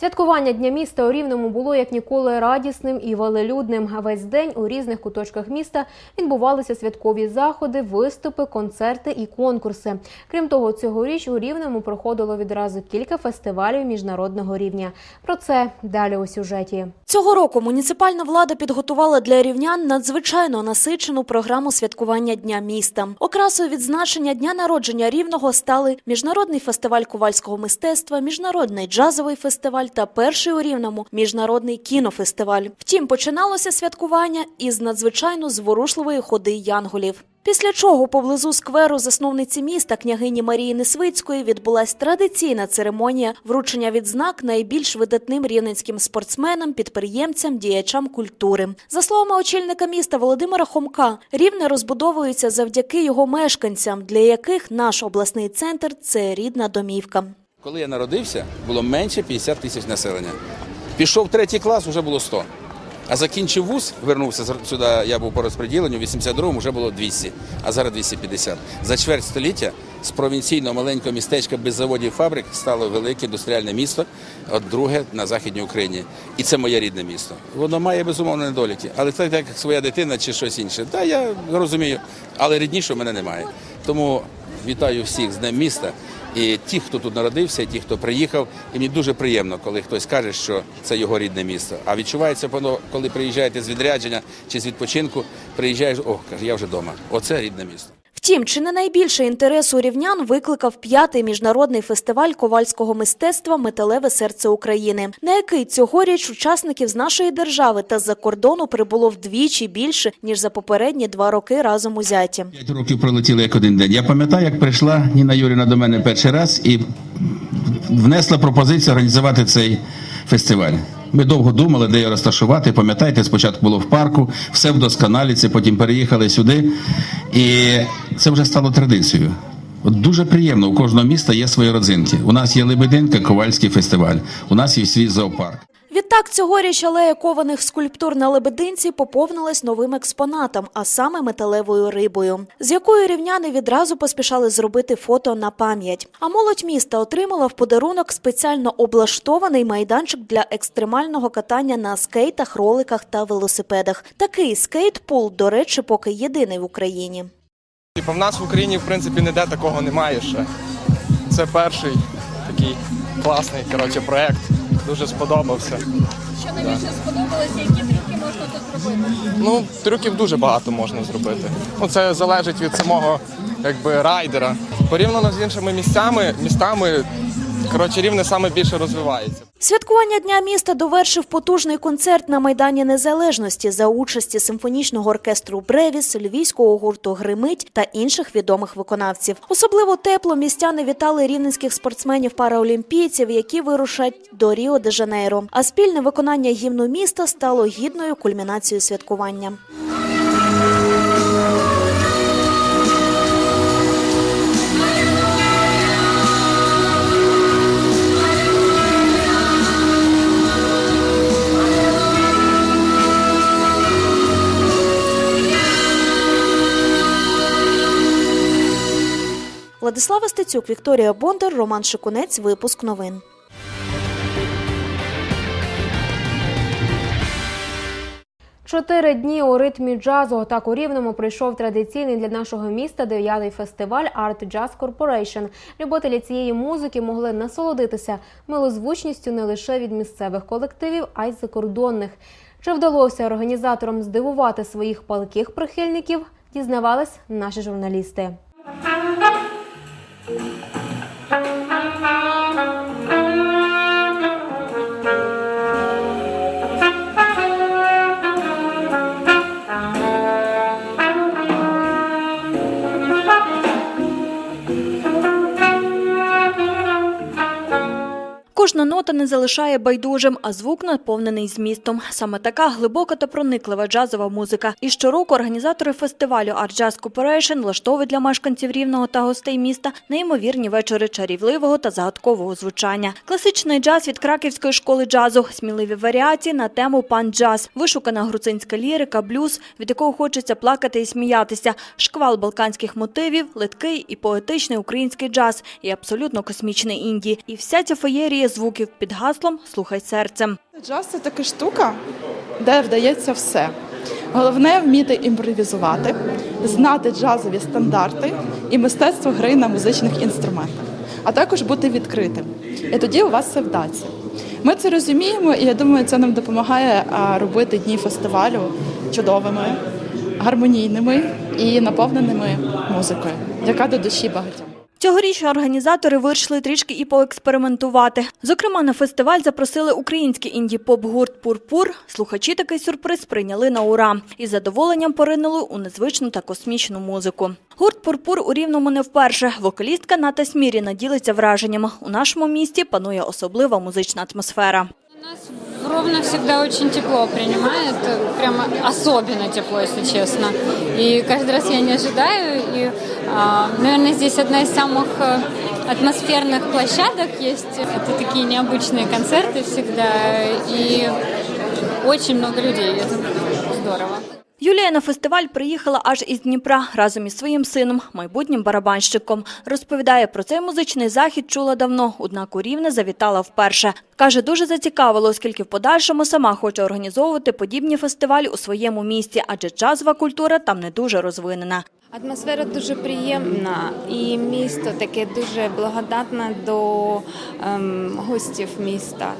Святкування Дня міста у Рівному було як ніколи радісним і велелюдним. Весь день у різних куточках міста відбувалися святкові заходи, виступи, концерти і конкурси. Крім того, цьогоріч у Рівному проходило відразу кілька фестивалів міжнародного рівня. Про це далі у сюжеті. Цього року муніципальна влада підготувала для рівнян надзвичайно насичену програму святкування Дня міста. Окрасою відзначення дня народження рівного стали міжнародний фестиваль ковальського мистецтва, міжнародний джазовий фестиваль та перший у рівному міжнародний кінофестиваль. Втім, починалося святкування із надзвичайно зворушливої ходи янголів. Після чого поблизу скверу засновниці міста княгині Марії Несвицької відбулась традиційна церемонія вручення відзнак найбільш видатним рівненським спортсменам, підприємцям, діячам культури. За словами очільника міста Володимира Хомка, рівне розбудовується завдяки його мешканцям, для яких наш обласний центр це рідна домівка. Коли я народився, було менше 50 тисяч населення. Пішов третій клас, вже було 100. А закінчив вуз, вернувся сюди, я був по розподіленню, в 82-му вже було 200, а зараз 250. За чверть століття з провінційного маленького містечка без заводів фабрик стало велике індустріальне місто, от друге на Західній Україні. І це моє рідне місто. Воно має безумовно недоліки, але це як своя дитина чи щось інше. Та я розумію, але рідніше в мене немає. Тому вітаю всіх з Днем міста. І ті, хто тут народився, і ті, хто приїхав, і мені дуже приємно, коли хтось каже, що це його рідне місто. А відчувається воно, коли приїжджаєте з відрядження чи з відпочинку, приїжджаєш, о, каже, я вже вдома. Оце рідне місто. Втім, чи не найбільше інтересу рівнян викликав п'ятий міжнародний фестиваль ковальського мистецтва Металеве серце України, на який цьогоріч учасників з нашої держави та з-за кордону прибуло вдвічі більше ніж за попередні два роки разом узяті. П'ять років пролетіли як один день. Я пам'ятаю, як прийшла Ніна Юріна до мене перший раз і внесла пропозицію організувати цей фестиваль. Ми довго думали, де його розташувати. Пам'ятаєте, спочатку було в парку, все вдосконаліться, потім переїхали сюди. І це вже стало традицією. От дуже приємно, у кожного міста є свої родзинки. У нас є Лебединка, Ковальський фестиваль, у нас є свій зоопарк. Відтак цьогоріч алея кованих скульптур на Лебединці поповнилась новим експонатом, а саме металевою рибою, з якою рівняни відразу поспішали зробити фото на пам'ять. А молодь міста отримала в подарунок спеціально облаштований майданчик для екстремального катання на скейтах, роликах та велосипедах. Такий скейтпул, до речі, поки єдиний в Україні. Типу, в нас в Україні, в принципі, ніде такого немає ще. Це перший такий класний коротше, проєкт. Дуже сподобався. Що найбільше сподобалося, які трюки можна тут зробити? Ну, трюків дуже багато можна зробити. Ну, це залежить від самого якби, райдера. Порівняно з іншими місцями, містами, коротше, рівне саме більше розвивається. Святкування Дня міста довершив потужний концерт на Майдані Незалежності за участі симфонічного оркестру Бревіс, львівського гурту Гримить та інших відомих виконавців. Особливо тепло містяни вітали рівненських спортсменів-параолімпійців, які вирушать до Ріо де Жанейро. А спільне виконання гімну міста стало гідною кульмінацією святкування. Стецюк, Вікторія Бондар, Роман Шикунець. Випуск новин. Чотири дні у ритмі джазу. Так у Рівному прийшов традиційний для нашого міста дев'ятий фестиваль Art Jazz Corporation. Любителі цієї музики могли насолодитися милозвучністю не лише від місцевих колективів, а й закордонних. Чи вдалося організаторам здивувати своїх палких прихильників? Дізнавались наші журналісти. Нота не залишає байдужим, а звук наповнений змістом. Саме така глибока та прониклива джазова музика. І щороку організатори фестивалю Art Jazz Corporation влаштовують для мешканців рівного та гостей міста неймовірні вечори чарівливого та загадкового звучання. Класичний джаз від краківської школи джазу, сміливі варіації на тему пан-джаз, вишукана грузинська лірика, блюз, від якого хочеться плакати і сміятися, шквал балканських мотивів, литкий і поетичний український джаз і абсолютно космічний інді. І вся ця феєрія звуків під гаслом «Слухай серцем». Джаз це така штука, де вдається все. Головне вміти імпровізувати, знати джазові стандарти і мистецтво гри на музичних інструментах, а також бути відкритим. І тоді у вас все вдасться. Ми це розуміємо, і я думаю, це нам допомагає робити дні фестивалю чудовими, гармонійними і наповненими музикою, яка до душі багатьом. Цьогоріч організатори вирішили трішки і поекспериментувати. Зокрема, на фестиваль запросили український інді-поп-гурт «Пурпур». Слухачі такий сюрприз прийняли на ура і з задоволенням поринули у незвичну та космічну музику. Гурт «Пурпур» у Рівному не вперше. Вокалістка Ната Сміріна ділиться враженнями. У нашому місті панує особлива музична атмосфера. Нас Ровно всегда очень тепло принимает, прямо особенно тепло, если честно. И каждый раз я не ожидаю. И, наверное, здесь одна из самых э, атмосферных площадок есть. Это такие необычные концерты всегда. И очень много людей. Это здорово. Юлія на фестиваль приїхала аж із Дніпра разом із своїм сином, майбутнім барабанщиком. Розповідає, про цей музичний захід чула давно, однак у Рівне завітала вперше. Каже, дуже зацікавило, оскільки в подальшому сама хоче організовувати подібні фестивалі у своєму місті, адже джазова культура там не дуже розвинена. Атмосфера дуже приємна, і місто таке дуже благодатне до ем, гостів міста.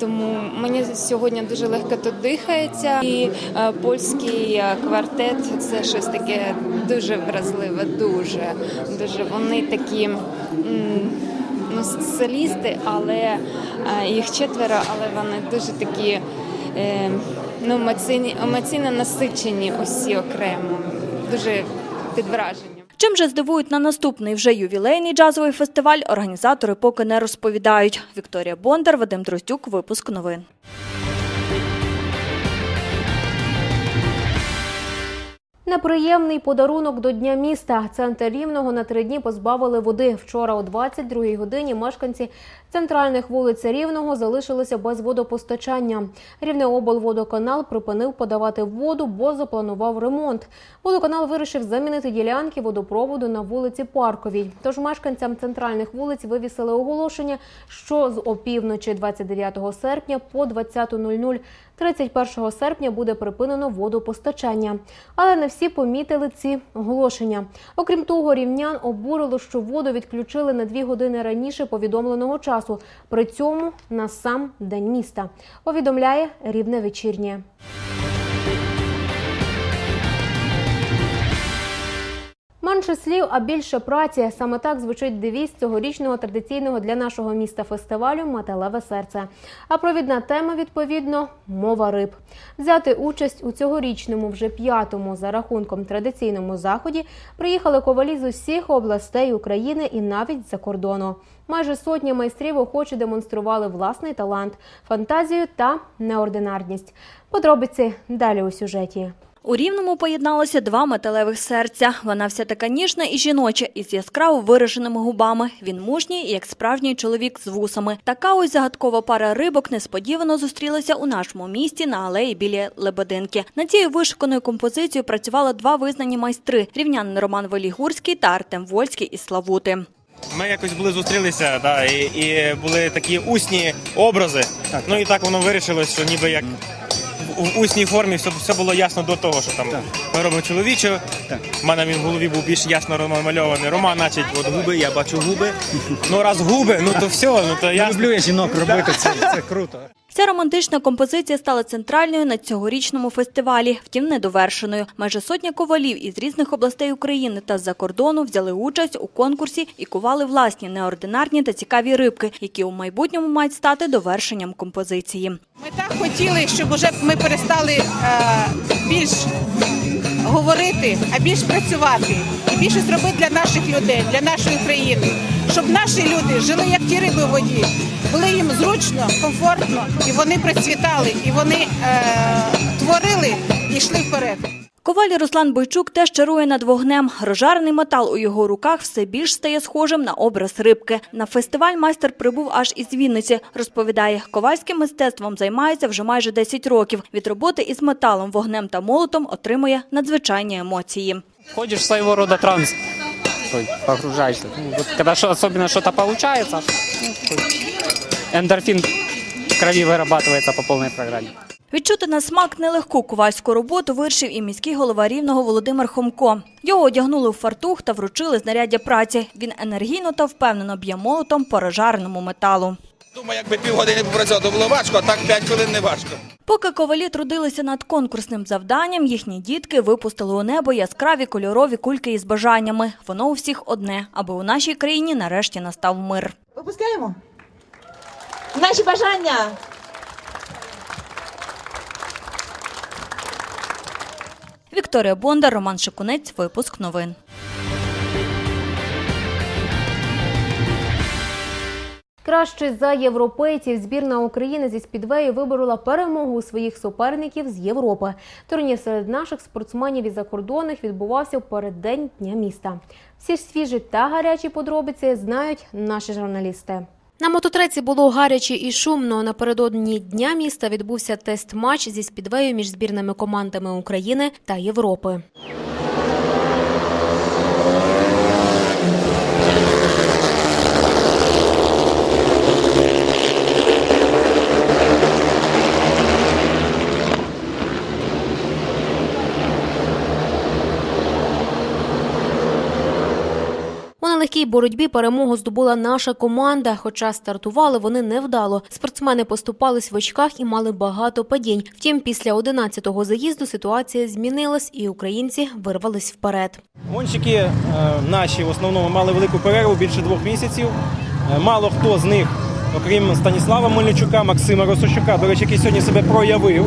Тому мені сьогодні дуже легко тут дихається. І е, польський е, квартет це щось таке дуже вразливе, дуже дуже. Вони такі. Ну, солісти, але е, їх четверо, але вони дуже такі ну, емоційно насичені усі окремо. Дуже під враженням. Чим же здивують на наступний вже ювілейний джазовий фестиваль, організатори поки не розповідають. Вікторія Бондар, Вадим Дроздюк, випуск новин. Неприємний подарунок до Дня міста. Центр Рівного на три дні позбавили води. Вчора о 22-й годині мешканці центральних вулиць Рівного залишилися без водопостачання. Рівнеоблводоканал припинив подавати воду, бо запланував ремонт. Водоканал вирішив замінити ділянки водопроводу на вулиці Парковій. Тож мешканцям центральних вулиць вивісили оголошення, що з опівночі 29 серпня по 20.00 31 серпня буде припинено водопостачання. Але не всі помітили ці оголошення. Окрім того, рівнян обурило, що воду відключили на дві години раніше повідомленого часу. При цьому на сам день міста. Повідомляє рівне вечірнє. Менше слів, а більше праці. Саме так звучить девіз цьогорічного традиційного для нашого міста фестивалю Металеве серце. А провідна тема відповідно мова риб. Взяти участь у цьогорічному, вже п'ятому за рахунком традиційному заході приїхали ковалі з усіх областей України і навіть за кордону. Майже сотня майстрів охоче демонстрували власний талант, фантазію та неординарність. Подробиці далі у сюжеті. У Рівному поєдналося два металевих серця. Вона вся така ніжна і жіноча, із яскраво вираженими губами. Він мужній, як справжній чоловік з вусами. Така ось загадкова пара рибок несподівано зустрілася у нашому місті на алеї біля Лебединки. Над цією вишуканою композицією працювали два визнані майстри: рівнянин Роман Велігурський та Артем Вольський із Славути. Ми якось були зустрілися, да, і, і були такі усні образи. Так. Ну і так воно вирішилось, що ніби як в, усній формі все, все було ясно до того, що там ми робимо чоловіче. У мене він в голові був більш ясно намальований. Роман, значить, от губи, я бачу губи. Ну раз губи, ну то все, ну то я Люблю я жінок робити, це, це круто. Ця романтична композиція стала центральною на цьогорічному фестивалі, втім недовершеною. Майже сотня ковалів із різних областей України та з-за кордону взяли участь у конкурсі і кували власні неординарні та цікаві рибки, які у майбутньому мають стати довершенням композиції. Ми так хотіли, щоб уже ми перестали е, більш говорити, а більш працювати і більше зробити для наших людей, для нашої країни, щоб наші люди жили як ті риби в воді, було їм зручно, комфортно, і вони процвітали, і вони е, творили і йшли вперед. Коваль Руслан Бойчук теж чарує над вогнем. Розжарений метал у його руках все більш стає схожим на образ рибки. На фестиваль майстер прибув аж із Вінниці. Розповідає, ковальським мистецтвом займається вже майже 10 років. Від роботи із металом, вогнем та молотом отримує надзвичайні емоції. Входишь в своего рода транс. Такой, погружаешься. Ну, вот когда что, в крови вырабатывается по полной программе. Відчути на смак нелегку ковальську роботу вирішив і міський голова Рівного Володимир Хомко. Його одягнули в фартух та вручили знаряддя праці. Він енергійно та впевнено б'є молотом по розжареному металу. Думаю, якби півгодини попрацював, то було важко, а так 5 хвилин не важко. Поки ковалі трудилися над конкурсним завданням, їхні дітки випустили у небо яскраві кольорові кульки із бажаннями. Воно у всіх одне, аби у нашій країні нарешті настав мир. Випускаємо. Наші бажання. Вікторія Бондар, Роман Шикунець, випуск новин. Краще за європейців збірна України зі спідвею виборола перемогу у своїх суперників з Європи. Турнір серед наших спортсменів і закордонних відбувався в переддень дня міста. Всі ж свіжі та гарячі подробиці знають наші журналісти. На мототреці було гаряче і шумно. Напередодні дня міста відбувся тест-матч зі спідвею між збірними командами України та Європи. Нелегкій боротьбі перемогу здобула наша команда. Хоча стартували вони невдало. Спортсмени поступались в очках і мали багато падінь. Втім, після 11-го заїзду ситуація змінилась, і українці вирвались вперед. Гонщики е, наші в основному мали велику перерву більше двох місяців. Е, Мало хто з них, окрім Станіслава Мельничука, Максима Росощука, до речі, який сьогодні себе проявив,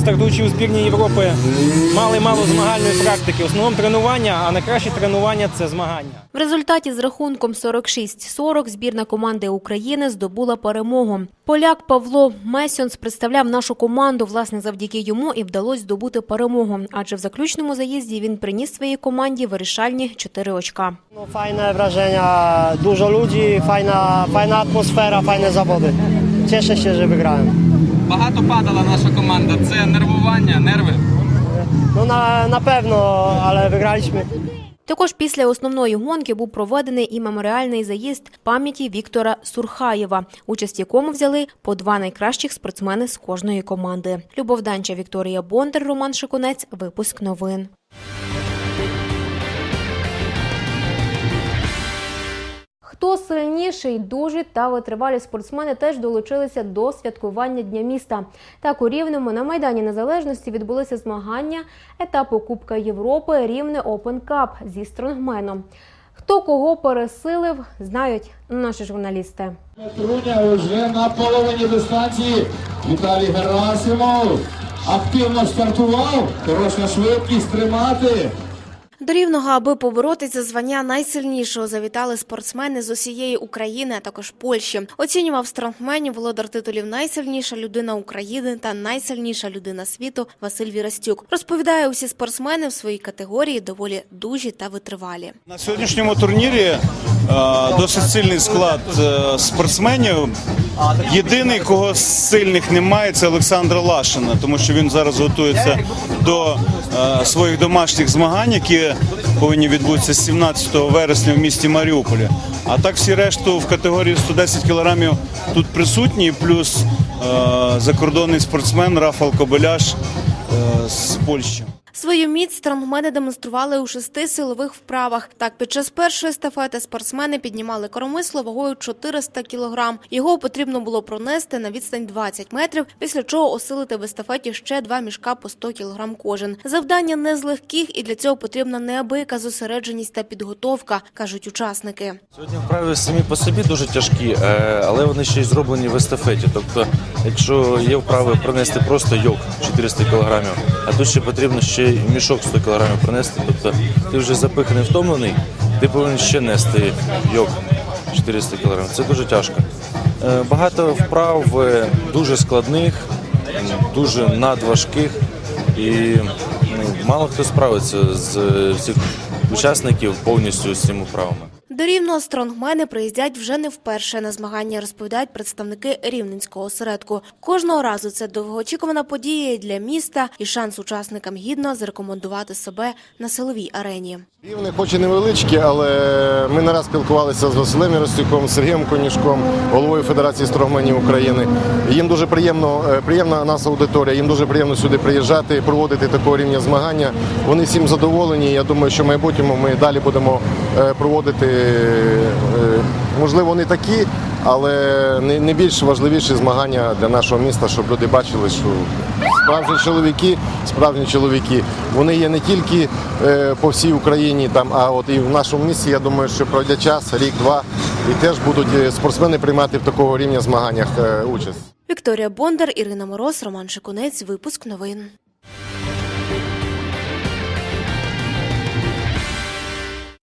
стартуючи у збірні Європи, мали мало змагальної практики. В основному тренування, а найкраще тренування це змагання. В результаті з рахунком 46-40 збірна команди України здобула перемогу. Поляк Павло Месьонс представляв нашу команду. Власне, завдяки йому і вдалося здобути перемогу. Адже в заключному заїзді він приніс своїй команді вирішальні 4 очка. No, fajne wrażenia, dużo ludzi, fajna, fajna atmosfera, fajne zawody. Cieszę się, że wygrałem. Багато падала наша команда. Це нервування, нерви. No na, na pewno, ale. Також після основної гонки був проведений і меморіальний заїзд пам'яті Віктора Сурхаєва, участь якому взяли по два найкращих спортсмени з кожної команди. Любов Данча, Вікторія Бондар, Роман Шикунець. Випуск новин. Хто сильніший, дужі та витривалі спортсмени теж долучилися до святкування Дня міста. Так у Рівному на Майдані Незалежності відбулися змагання етапу Кубка Європи Рівне Open Cup зі стронгменом. Хто кого пересилив, знають наші журналісти. Труня вже на половині дистанції. Віталій Герасимов активно стартував. Хороша швидкість тримати. Рівного, аби поборотись за звання найсильнішого, завітали спортсмени з усієї України, а також Польщі. Оцінював стронгменів володар титулів найсильніша людина України та найсильніша людина світу Василь Вірастюк. Розповідає, усі спортсмени в своїй категорії доволі дужі та витривалі. На сьогоднішньому турнірі е, досить сильний склад е, спортсменів. Єдиний, кого з сильних немає, це Олександр Лашина, тому що він зараз готується до е, своїх домашніх змагань, які повинні відбутися 17 вересня в місті Маріуполі. А так всі решту в категорії 110 кілограмів тут присутні, плюс е, закордонний спортсмен Рафал Кобеляш е, з Польщі. Свою міць стронгмени демонстрували у шести силових вправах. Так, під час першої естафети спортсмени піднімали коромисло вагою 400 кілограм. Його потрібно було пронести на відстань 20 метрів, після чого осилити в естафеті ще два мішка по 100 кілограм кожен. Завдання не з легких, і для цього потрібна неабияка зосередженість та підготовка, кажуть учасники. Сьогодні вправи самі по собі дуже тяжкі, е, але вони ще й зроблені в естафеті. Тобто, якщо є вправи пронести просто йог 400 кг, а тут ще потрібно ще мішок 100 кілограмів принести. Тобто ти вже запиханий, втомлений, ти повинен ще нести йог 400 кілограмів. Це дуже тяжко. Е, Багато вправ е, дуже складних, дуже надважких, і ну, мало хто справиться з всіх учасників повністю з цими вправами. До рівного стронгмени приїздять вже не вперше на змагання, розповідають представники рівненського осередку. Кожного разу це довгоочікувана подія для міста і шанс учасникам гідно зарекомендувати себе на силовій арені. Рівне хоч і невеличкі, але ми не раз спілкувалися з Василем Яростюком, Сергієм Конюшком, головою Федерації строгменів України. Їм дуже приємно, е, приємна наша аудиторія, їм дуже приємно сюди приїжджати, проводити такого рівня змагання. Вони всім задоволені. Я думаю, що в майбутньому ми далі будемо е, проводити, можливо, не такі, але не, більш важливіші змагання для нашого міста, щоб люди бачили, що справжні чоловіки, справжні чоловіки, вони є не тільки е, по всій Україні, а от і в нашому місті. Я думаю, що пройде час, рік-два, і теж будуть е, спортсмени приймати в такого рівня змаганнях е, участь. Вікторія Бондар, Ірина Мороз, Роман Шикунець. Випуск новин.